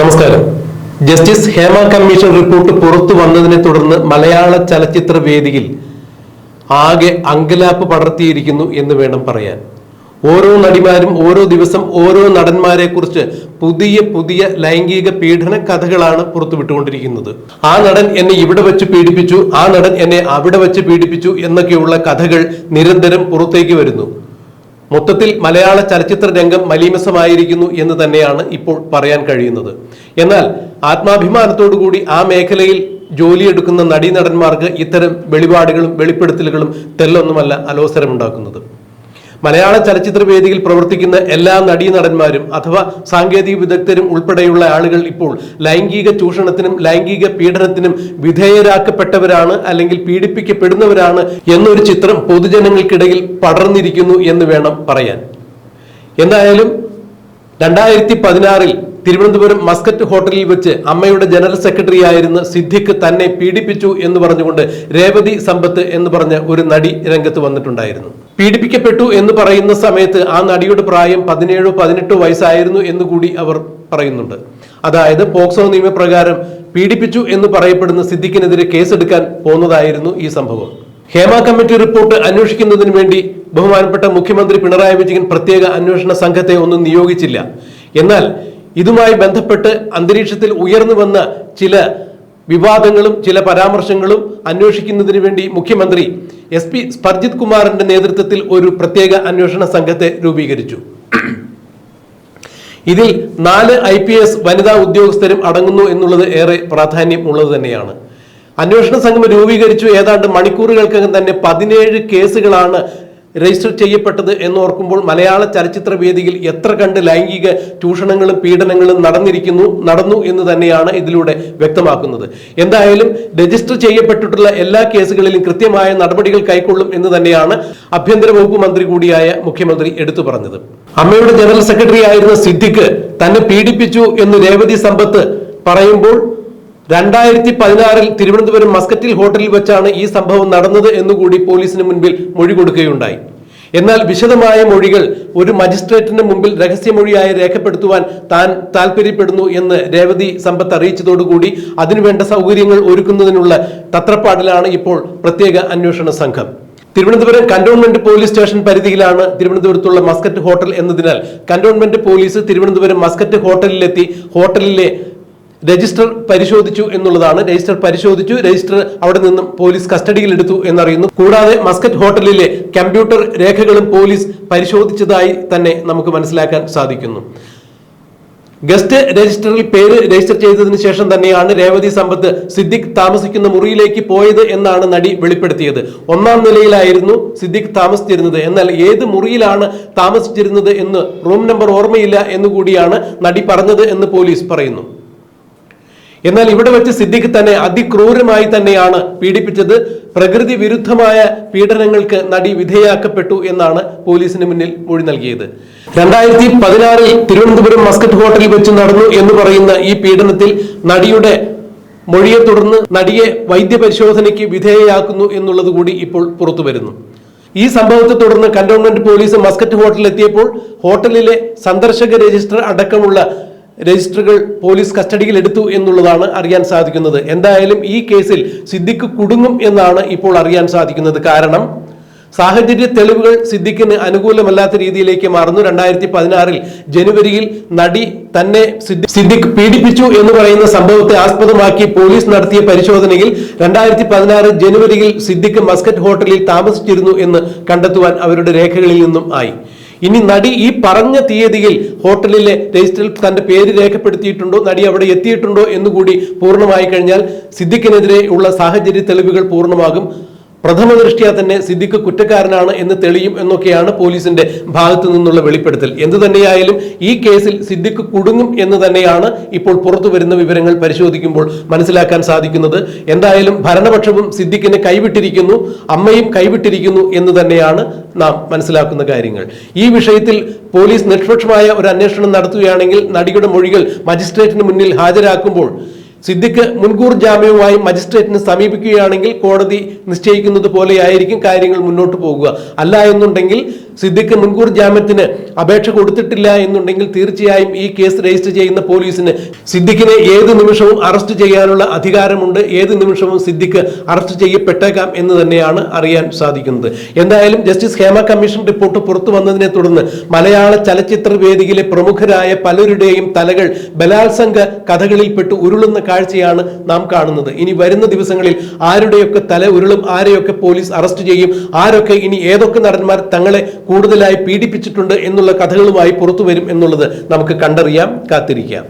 നമസ്കാരം. Justice Hema commission report പുറത്തു വന്നതിനെ തുടർന്ന് മലയാള ചലച്ചിത്ര വേദിയിൽ ആകെ അങ്കലാപ്പ് പടർത്തിയിരിക്കുന്നു എന്ന് വേണം പറയാൻ. ഓരോ നടിമാരും ഓരോ ദിവസം ഓരോ നടന്മാരെ കുറിച്ച് പുതിയ പുതിയ ലൈംഗിക പീഡന കഥകളാണ് പുറത്തുവിട്ടുകൊണ്ടിരിക്കുന്നത് ആ നടൻ എന്നെ ഇവിടെ വെച്ച് പീഡിപ്പിച്ചു ആ നടൻ എന്നെ അവിടെ വെച്ച് പീഡിപ്പിച്ചു എന്നൊക്കെയുള്ള കഥകൾ നിരന്തരം പുറത്തേക്ക് വരുന്നു. മൊത്തത്തിൽ മലയാള ചലച്ചിത്ര രംഗം മലീമസമായിരിക്കുന്നു എന്ന് തന്നെയാണ് ഇപ്പോൾ പറയാൻ കഴിയുന്നത്. എന്നാൽ ആത്മാഭിമാനത്തോടു കൂടി ആ മേഖലയിൽ ജോലിയെടുക്കുന്ന നടീനടന്മാർക്ക് ഇത്തരം വെളിപാടുകളും വെളിപ്പെടുത്തലുകളും തെല്ലൊന്നുമല്ല അലോസരമുണ്ടാക്കുന്നത്. മലയാള ചലച്ചിത്ര വേദിയിൽ പ്രവർത്തിക്കുന്ന എല്ലാ നടീനടന്മാരും അഥവാ സാങ്കേതിക വിദഗ്ധരും ഉൾപ്പെടെയുള്ള ആളുകൾ ഇപ്പോൾ ലൈംഗിക ചൂഷണത്തിനും ലൈംഗിക പീഡനത്തിനും വിധേയരാക്കപ്പെട്ടവരാണ് അല്ലെങ്കിൽ പീഡിപ്പിക്കപ്പെടുന്നവരാണ് എന്നൊരു ചിത്രം പൊതുജനങ്ങൾക്കിടയിൽ പടർന്നിരിക്കുന്നു എന്ന് വേണം പറയാൻ. എന്തായാലും രണ്ടായിരത്തി പതിനാറിൽ തിരുവനന്തപുരം മസ്കറ്റ് ഹോട്ടലിൽ വെച്ച് അമ്മയുടെ ജനറൽ സെക്രട്ടറി ആയിരുന്ന സിദ്ദിഖ് തന്നെ പീഡിപ്പിച്ചു എന്ന് പറഞ്ഞുകൊണ്ട് രേവതി സമ്പത്ത് എന്ന് പറഞ്ഞ ഒരു നടി രംഗത്ത് വന്നിട്ടുണ്ടായിരുന്നു. പീഡിപ്പിക്കപ്പെട്ടു എന്ന് പറയുന്ന സമയത്ത് ആ നടിയുടെ പ്രായം പതിനേഴോ പതിനെട്ടോ വയസ്സായിരുന്നു എന്ന് കൂടി അവർ പറയുന്നുണ്ട്. അതായത് പോക്സോ നിയമപ്രകാരം പീഡിപ്പിച്ചു എന്ന് പറയപ്പെടുന്ന സിദ്ദിഖിനെതിരെ കേസെടുക്കാൻ പോകുന്നതായിരുന്നു ഈ സംഭവം. ഹേമ കമ്മിറ്റി റിപ്പോർട്ട് അന്വേഷിക്കുന്നതിന് വേണ്ടി ബഹുമാനപ്പെട്ട മുഖ്യമന്ത്രി പിണറായി വിജയൻ പ്രത്യേക അന്വേഷണ സംഘത്തെ ഒന്നും നിയോഗിച്ചില്ല. എന്നാൽ ഇതുമായി ബന്ധപ്പെട്ട് അന്തരീക്ഷത്തിൽ ഉയർന്നു വന്ന ചില വിവാദങ്ങളും ചില പരാമർശങ്ങളും അന്വേഷിക്കുന്നതിന് വേണ്ടി മുഖ്യമന്ത്രി എസ് പി സ്പർജിത് കുമാറിന്റെ നേതൃത്വത്തിൽ ഒരു പ്രത്യേക അന്വേഷണ സംഘത്തെ രൂപീകരിച്ചു. ഇതിൽ നാല് ഐ പി എസ് വനിതാ ഉദ്യോഗസ്ഥരും അടങ്ങുന്നു എന്നുള്ളത് ഏറെ പ്രാധാന്യം ഉള്ളത് തന്നെയാണ്. അന്വേഷണ സംഘം രൂപീകരിച്ചു. ഏതാണ്ട് മണിക്കൂറുകൾക്കകം തന്നെ പതിനേഴ് കേസുകളാണ് രജിസ്റ്റർ ചെയ്യപ്പെട്ടത് എന്നോർക്കുമ്പോൾ മലയാള ചലച്ചിത്ര വേദിയിൽ എത്ര കണ്ട് ലൈംഗിക ചൂഷണങ്ങളും പീഡനങ്ങളും നടന്നിരിക്കുന്നു നടന്നു എന്ന് തന്നെയാണ് ഇതിലൂടെ വ്യക്തമാക്കുന്നത്. എന്തായാലും രജിസ്റ്റർ ചെയ്യപ്പെട്ടിട്ടുള്ള എല്ലാ കേസുകളിലും കൃത്യമായ നടപടികൾ കൈക്കൊള്ളും എന്ന് തന്നെയാണ് ആഭ്യന്തര വകുപ്പ് മന്ത്രി കൂടിയായ മുഖ്യമന്ത്രി എടുത്തു പറഞ്ഞത്. അമ്മയുടെ ജനറൽ സെക്രട്ടറി ആയിരുന്ന സിദ്ദിഖ് തന്നെ പീഡിപ്പിച്ചു എന്ന് രേവതി സമ്പത്ത് പറയുമ്പോൾ രണ്ടായിരത്തി പതിനാറിൽ തിരുവനന്തപുരം മസ്കറ്റിൽ ഹോട്ടലിൽ വെച്ചാണ് ഈ സംഭവം നടന്നത് എന്നുകൂടി പോലീസിന് മുൻപിൽ മൊഴി കൊടുക്കുകയുണ്ടായി. എന്നാൽ വിശദമായ മൊഴികൾ ഒരു മജിസ്ട്രേറ്റിന് മുമ്പിൽ രഹസ്യമൊഴിയായി രേഖപ്പെടുത്തുവാൻ താൻ താല്പര്യപ്പെടുന്നു എന്ന് രേവതി സമ്പത്ത് അറിയിച്ചതോടുകൂടി അതിനുവേണ്ട സൗകര്യങ്ങൾ ഒരുക്കുന്നതിനുള്ള തത്രപ്പാടിലാണ് ഇപ്പോൾ പ്രത്യേക അന്വേഷണ സംഘം. തിരുവനന്തപുരം കന്റോൺമെന്റ് പോലീസ് സ്റ്റേഷൻ പരിധിയിലാണ് തിരുവനന്തപുരത്തുള്ള മസ്കറ്റ് ഹോട്ടൽ എന്നതിനാൽ കന്റോൺമെന്റ് പോലീസ് തിരുവനന്തപുരം മസ്കറ്റ് ഹോട്ടലിലെത്തി ഹോട്ടലിലെ രജിസ്റ്റർ പരിശോധിച്ചു എന്നുള്ളതാണ്. രജിസ്റ്റർ പരിശോധിച്ചു. രജിസ്റ്റർ അവിടെ നിന്നും പോലീസ് കസ്റ്റഡിയിൽ എടുത്തു എന്നറിയുന്നു. കൂടാതെ മസ്കറ്റ് ഹോട്ടലിലെ കമ്പ്യൂട്ടർ രേഖകളും പോലീസ് പരിശോധിച്ചതായി തന്നെ നമുക്ക് മനസ്സിലാക്കാൻ സാധിക്കുന്നു. ഗസ്റ്റ് രജിസ്റ്ററിൽ പേര് രജിസ്റ്റർ ചെയ്തതിനു ശേഷം തന്നെയാണ് രേവതി സമ്പത്ത് സിദ്ദിഖ് താമസിക്കുന്ന മുറിയിലേക്ക് പോയത് എന്നാണ് നടി വെളിപ്പെടുത്തിയത്. ഒന്നാം നിലയിലായിരുന്നു സിദ്ദിഖ് താമസിച്ചിരുന്നത്. എന്നാൽ ഏത് മുറിയിലാണ് താമസിച്ചിരുന്നത് എന്ന് റൂം നമ്പർ ഓർമ്മയില്ല എന്നുകൂടിയാണ് നടി പറഞ്ഞത് എന്ന് പോലീസ് പറയുന്നു. എന്നാൽ ഇവിടെ വെച്ച് സിദ്ദിഖ് തന്നെ അതിക്രൂരമായി തന്നെയാണ് പീഡിപ്പിച്ചത്. പ്രകൃതി വിരുദ്ധമായ പീഡനങ്ങൾക്ക് നടി വിധേയാക്കപ്പെട്ടു എന്നാണ് പോലീസിന് മുന്നിൽ മൊഴി നൽകിയത്. രണ്ടായിരത്തി പതിനാറിൽ തിരുവനന്തപുരം മസ്കറ്റ് ഹോട്ടലിൽ വെച്ച് നടന്നു എന്ന് പറയുന്ന ഈ പീഡനത്തിൽ നടിയുടെ മൊഴിയെ തുടർന്ന് നടിയെ വൈദ്യപരിശോധനയ്ക്ക് വിധേയയാക്കുന്നു എന്നുള്ളത് കൂടി ഇപ്പോൾ പുറത്തു വരുന്നു. ഈ സംഭവത്തെ തുടർന്ന് കന്റോൺമെന്റ് പോലീസ് മസ്കറ്റ് ഹോട്ടലിൽ എത്തിയപ്പോൾ ഹോട്ടലിലെ സന്ദർശക രജിസ്റ്റർ അടക്കമുള്ള രജിസ്റ്ററുകൾ പോലീസ് കസ്റ്റഡിയിൽ എടുത്തു എന്നുള്ളതാണ് അറിയാൻ സാധിക്കുന്നത്. എന്തായാലും ഈ കേസിൽ സിദ്ദിഖ് കുടുങ്ങും എന്നാണ് ഇപ്പോൾ അറിയാൻ സാധിക്കുന്നത്. കാരണം സാഹചര്യ തെളിവുകൾ സിദ്ദിഖിന് അനുകൂലമല്ലാത്ത രീതിയിലേക്ക് മാറുന്നു. രണ്ടായിരത്തി പതിനാറിൽ ജനുവരിയിൽ നടി തന്നെ സിദ്ദി- സിദ്ദിഖ് പീഡിപ്പിച്ചു എന്ന് പറയുന്ന സംഭവത്തെ ആസ്പദമാക്കി പോലീസ് നടത്തിയ പരിശോധനയിൽ രണ്ടായിരത്തി പതിനാറ് ജനുവരിയിൽ സിദ്ദിഖ് മസ്കറ്റ് ഹോട്ടലിൽ താമസിച്ചിരുന്നു എന്ന് കണ്ടെത്തുവാൻ അവരുടെ രേഖകളിൽ നിന്നും ആയി. ഇനി നടി ഈ പറഞ്ഞ തീയതിയിൽ ഹോട്ടലിലെ രജിസ്റ്ററിൽ തന്റെ പേര് രേഖപ്പെടുത്തിയിട്ടുണ്ടോ നടി അവിടെ എത്തിയിട്ടുണ്ടോ എന്നുകൂടി പൂർണമായി കഴിഞ്ഞാൽ സിദ്ദിഖിനെതിരെ ഉള്ള സാഹചര്യ തെളിവുകൾ പൂർണമാകും. പ്രഥമ ദൃഷ്ട്യാ തന്നെ സിദ്ദിഖ് കുറ്റക്കാരനാണ് എന്ന് തെളിയും എന്നൊക്കെയാണ് പോലീസിന്റെ ഭാഗത്തു നിന്നുള്ള വെളിപ്പെടുത്തൽ. എന്തു തന്നെയായാലും ഈ കേസിൽ സിദ്ദിഖ് കുടുങ്ങും എന്ന് തന്നെയാണ് ഇപ്പോൾ പുറത്തു വരുന്ന വിവരങ്ങൾ പരിശോധിക്കുമ്പോൾ മനസ്സിലാക്കാൻ സാധിക്കുന്നത്. എന്തായാലും ഭരണപക്ഷവും സിദ്ദിഖിനെ കൈവിട്ടിരിക്കുന്നു അമ്മയും കൈവിട്ടിരിക്കുന്നു എന്ന് തന്നെയാണ് നാം മനസ്സിലാക്കുന്ന കാര്യങ്ങൾ. ഈ വിഷയത്തിൽ പോലീസ് നിഷ്പക്ഷമായ ഒരു അന്വേഷണം നടത്തുകയാണെങ്കിൽ നടിയുടെ മൊഴികൾ മജിസ്ട്രേറ്റിന് മുന്നിൽ ഹാജരാക്കുമ്പോൾ സിദ്ദിഖ് മുൻകൂർ ജാമ്യവുമായി മജിസ്ട്രേറ്റിനെ സമീപിക്കുകയാണെങ്കിൽ കോടതി നിശ്ചയിക്കുന്നത് പോലെയായിരിക്കും കാര്യങ്ങൾ മുന്നോട്ട് പോകുക. അല്ല എന്നുണ്ടെങ്കിൽ സിദ്ദിഖ് മുൻകൂർ ജാമ്യത്തിന് അപേക്ഷ കൊടുത്തിട്ടില്ല എന്നുണ്ടെങ്കിൽ തീർച്ചയായും ഈ കേസ് രജിസ്റ്റർ ചെയ്യുന്ന പോലീസിന് സിദ്ദിഖിനെ ഏത് നിമിഷവും അറസ്റ്റ് ചെയ്യാനുള്ള അധികാരമുണ്ട്. ഏത് നിമിഷവും സിദ്ദിഖ് അറസ്റ്റ് ചെയ്യപ്പെട്ടേക്കാം എന്ന് തന്നെയാണ് അറിയാൻ സാധിക്കുന്നത്. എന്തായാലും ജസ്റ്റിസ് ഹേമ കമ്മീഷൻ റിപ്പോർട്ട് പുറത്തു വന്നതിനെ തുടർന്ന് മലയാള ചലച്ചിത്ര വേദിയിലെ പ്രമുഖരായ പലരുടെയും തലകൾ ബലാത്സംഗ കഥകളിൽപ്പെട്ട് ഉരുളുന്ന കാഴ്ചയാണ് നാം കാണുന്നത്. ഇനി വരുന്ന ദിവസങ്ങളിൽ ആരുടെയൊക്കെ തല ഉരുളും ആരെയൊക്കെ പോലീസ് അറസ്റ്റ് ചെയ്യും ആരൊക്കെ ഇനി ഏതൊക്കെ നടന്മാർ തങ്ങളെ കൂടുതലായി പീഡിപ്പിച്ചിട്ടുണ്ട് എന്നുള്ള കഥകളുമായി പുറത്തു വരും എന്നുള്ളത് നമുക്ക് കണ്ടറിയാം കാത്തിരിക്കാം.